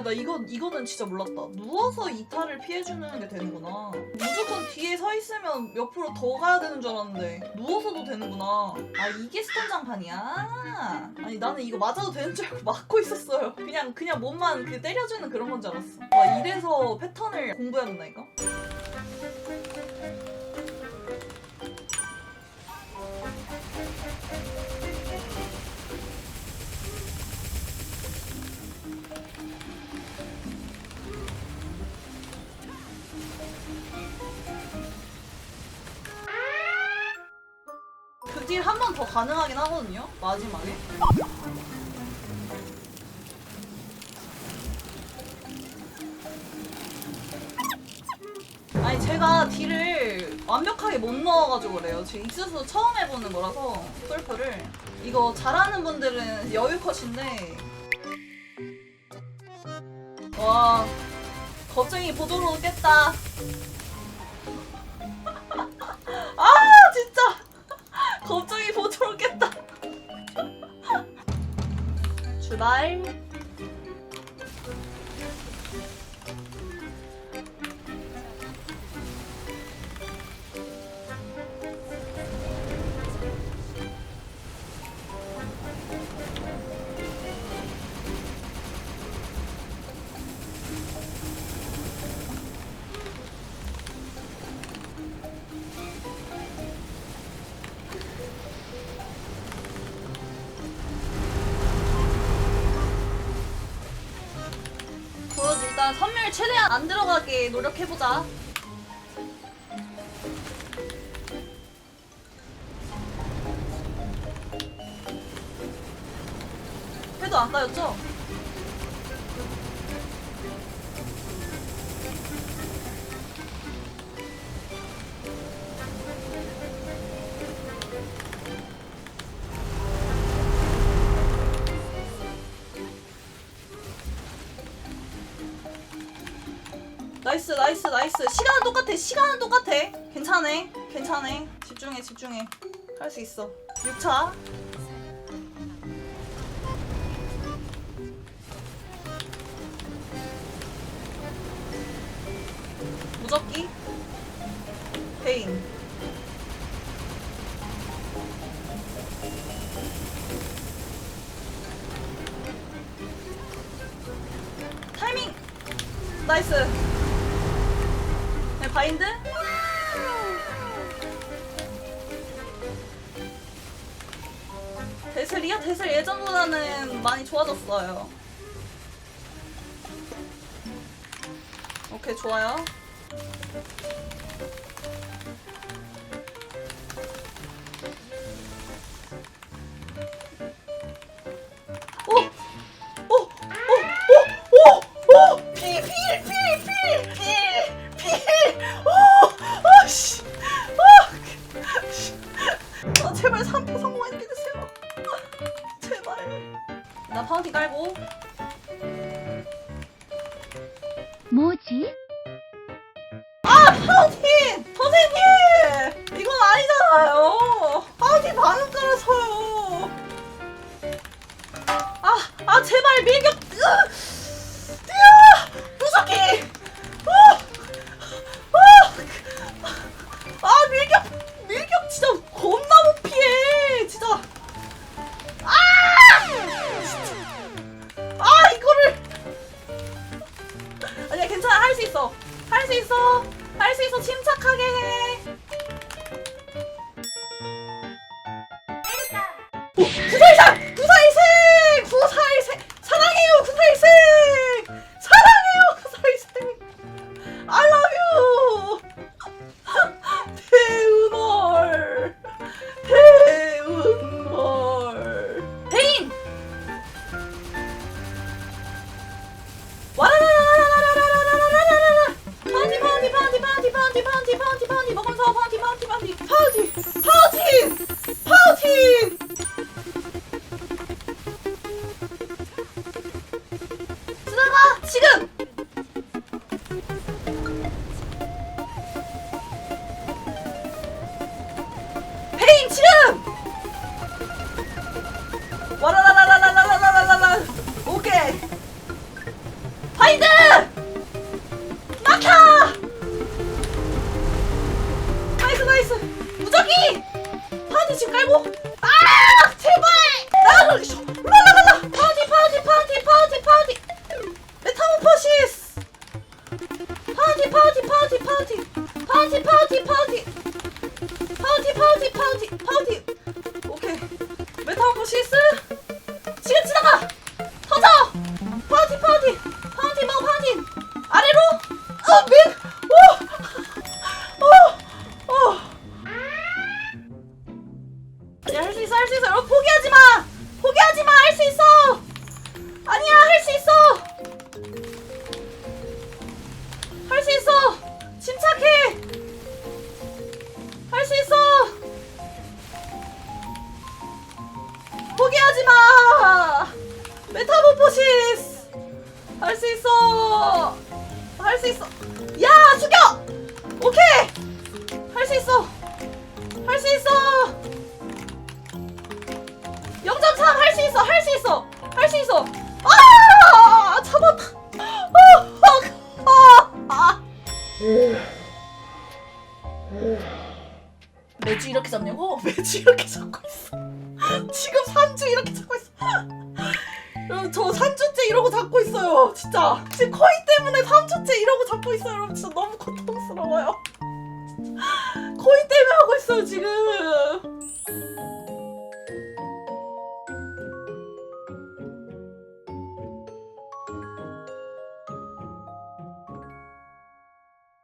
야 나 이거 이거는 진짜 몰랐다. 누워서 이탈을 피해주는 게 되는구나. 무조건 뒤에 서 있으면 옆으로 더 가야 되는 줄 알았는데 누워서도 되는구나. 아 이게 스턴장판이야. 아니 나는 이거 맞아도 되는 줄 알고 막고 있었어요. 그냥 그냥 몸만 그 때려주는 그런 건 줄 알았어. 와 이래서 패턴을 공부해야 된다니까. 번더 가능하긴 하거든요. 마지막에. 아니 제가 딜을 완벽하게 못 넣어가지고 그래요. 지금 익스스 처음 해보는 거라서 솔프를 이거 잘하는 분들은 여유 컷인데 와 겁쟁이 보도로 오겠다. 아 진짜 겁쟁이 bye 선멸 최대한 안 들어가게 노력해보자. 해도 안 까였죠? 나이스 나이스 나이스. 시간은 똑같아. 시간은 똑같아. 괜찮네 괜찮네 집중해 집중해. 할 수 있어. 6차. 무적기. 베인. 타이밍. 나이스 네, 바인드? 데슬이요? 데슬 예전보다는 많이 좋아졌어요. 오케이 좋아요 나 파운틴 깔고 뭐지? 파운틴! 선생님! 이건 아니잖아요 대운월 대운월 대인! 와라라라라라라라라라라라 파티 파티 파티 파티 파티 파티 파티 파티 먹으면서 파티 파티 파티 파티 파티 파티 지나가 지금 开锅 하지 마. 메타모포시스. 할 수 있어. 할 수 있어. 야 죽여! 오케이! 할 수 있어. 할 수 있어. 0.3 할 수 있어 할 수 있어 할 수 있어. 아 잡았다. 아, 아, 아. 매주 이렇게 잡냐고? 매주 이렇게 잡고 있어 지금 3주 이렇게 잡고 있어. 여러분 저 3주째 이러고 잡고 있어요. 진짜. 지금 코인 때문에 3주째 이러고 잡고 있어요. 여러분 진짜 너무 고통스러워요. 코인 때문에 하고 있어요 지금